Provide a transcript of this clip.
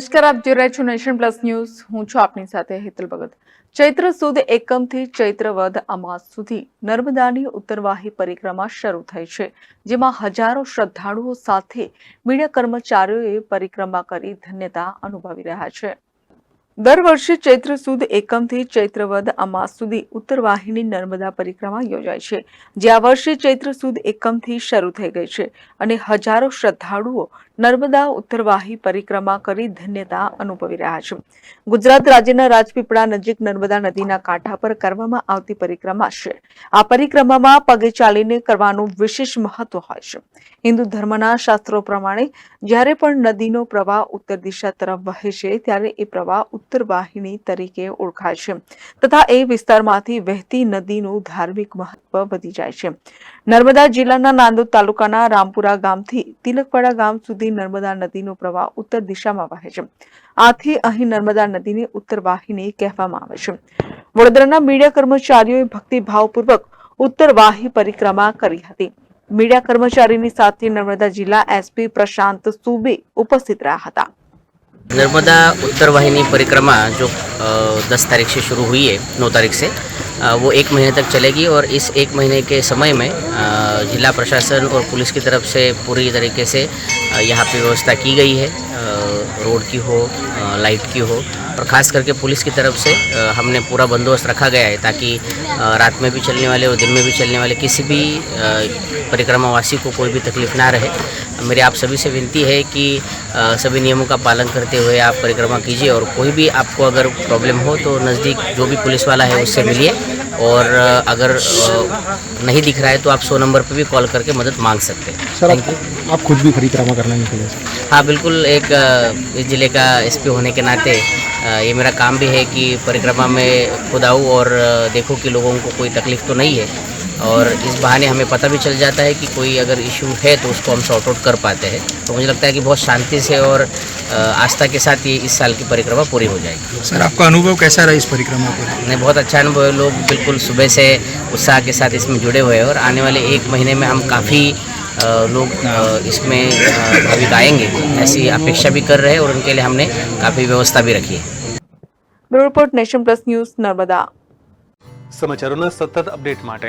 નમસ્કાર આપ જોઈ રહ્યા છો નેશન પ્લસ ન્યૂઝ હું છું આપની સાથે હેતલ ભગત ચૈત્ર સુદ એકમથી ચૈત્ર વદ અમાસ સુધી નર્મદાની ઉત્તરવાહી પરિક્રમા શરૂ થઈ છે જેમાં હજારો શ્રદ્ધાળુઓ સાથે મીડિયા કર્મચારીઓએ પરિક્રમા કરી ધન્યતા અનુભવી રહ્યા છે દર વર્ષે ચૈત્ર સુદ એકમથી વધ અમાસ સુધી ઉત્તરવાહિની નર્મદા પરિક્રમા યોજાય છે જે આ વર્ષે ચૈત્ર સુદ એકમથી શરૂ થઈ ગઈ છે અને હજારો શ્રદ્ધાળુઓ નર્મદા ઉત્તરવાહી પરિક્રમા કરી ધન્યતા અનુભવી રહ્યા છે ગુજરાત રાજ્યના રાજપીપળા નજીક નર્મદા નદીના કાંઠા પર કરવામાં આવતી પરિક્રમા છે આ પરિક્રમામાં પગે ચાલીને કરવાનું વિશેષ મહત્વ હોય છે હિન્દુ ધર્મના શાસ્ત્રો પ્રમાણે જ્યારે પણ નદીનો પ્રવાહ ઉત્તર દિશા તરફ વહે છે ત્યારે એ પ્રવાહ ઉત્તર વાહિની તરીકે ઓળખાય છે તથા એ વિસ્તારમાંથી વહેતી નદીનું ધાર્મિક મહત્વ વધી જાય છે નર્મદા જિલ્લાના નાંદોદ તાલુકાના રામપુરા ગામથી તિલકવાડા ગામ સુધી થતી નર્મદા નદીનો પ્રવાહ ઉત્તર દિશામાં વહે છે આથી અહીં નર્મદા નદીને ઉત્તર વાહિની કહેવામાં આવે છે વડોદરાના મીડિયા કર્મચારીઓએ ભક્તિભાવપૂર્વક ઉત્તર વાહી પરિક્રમા કરી હતી મીડિયા કર્મચારીની સાથે નર્મદા જિલ્લા એસપી પ્રશાંત સુબે ઉપસ્થિત રહ્યા હતા नर्मदा उत्तर वाहिनी परिक्रमा जो दस तारीख से शुरू हुई है नौ तारीख वो एक महीने तक चलेगी और इस एक महीने के समय में जिला प्रशासन और पुलिस की तरफ से पूरी तरीके से यहाँ पे व्यवस्था की गई है रोड की हो लाइट की हो और ख़ास करके पुलिस की तरफ से हमने पूरा बंदोबस्त रखा गया है ताकि रात में भी चलने वाले और दिन में भी चलने वाले किसी भी परिक्रमावासी को कोई भी तकलीफ ना रहे मेरी आप सभी से विनती है कि सभी नियमों का पालन करते हुए आप परिक्रमा कीजिए और कोई भी आपको अगर प्रॉब्लम हो तो नज़दीक जो भी पुलिस वाला है उससे मिलिए और अगर नहीं दिख रहा है तो आप सौ नंबर पर भी कॉल करके मदद मांग सकते हैं सर आप, आप खुद भी परिक्रमा करना निकले हाँ बिल्कुल एक इस ज़िले का एसपी होने के नाते ये मेरा काम भी है कि परिक्रमा में खुद आऊँ और देखो कि लोगों को कोई तकलीफ़ तो नहीं है और इस बहाने हमें पता भी चल जाता है कि कोई अगर इशू है तो उसको हम सॉर्ट आउट कर पाते हैं तो मुझे लगता है कि बहुत शांति से और आस्था के साथ ये इस साल की परिक्रमा पूरी हो जाएगी सर आपका अनुभव कैसा रहा इस परिक्रमा को नहीं बहुत अच्छा अनुभव है लोग बिल्कुल सुबह से उत्साह के साथ इसमें जुड़े हुए हैं और आने वाले एक महीने में हम काफ़ी लोग इसमें भाविक आएंगे ऐसी अपेक्षा भी कर रहे हैं और उनके लिए हमने काफ़ी व्यवस्था भी रखी है report Nation Plus News Narmada समाचारों सतत अपडेट માટે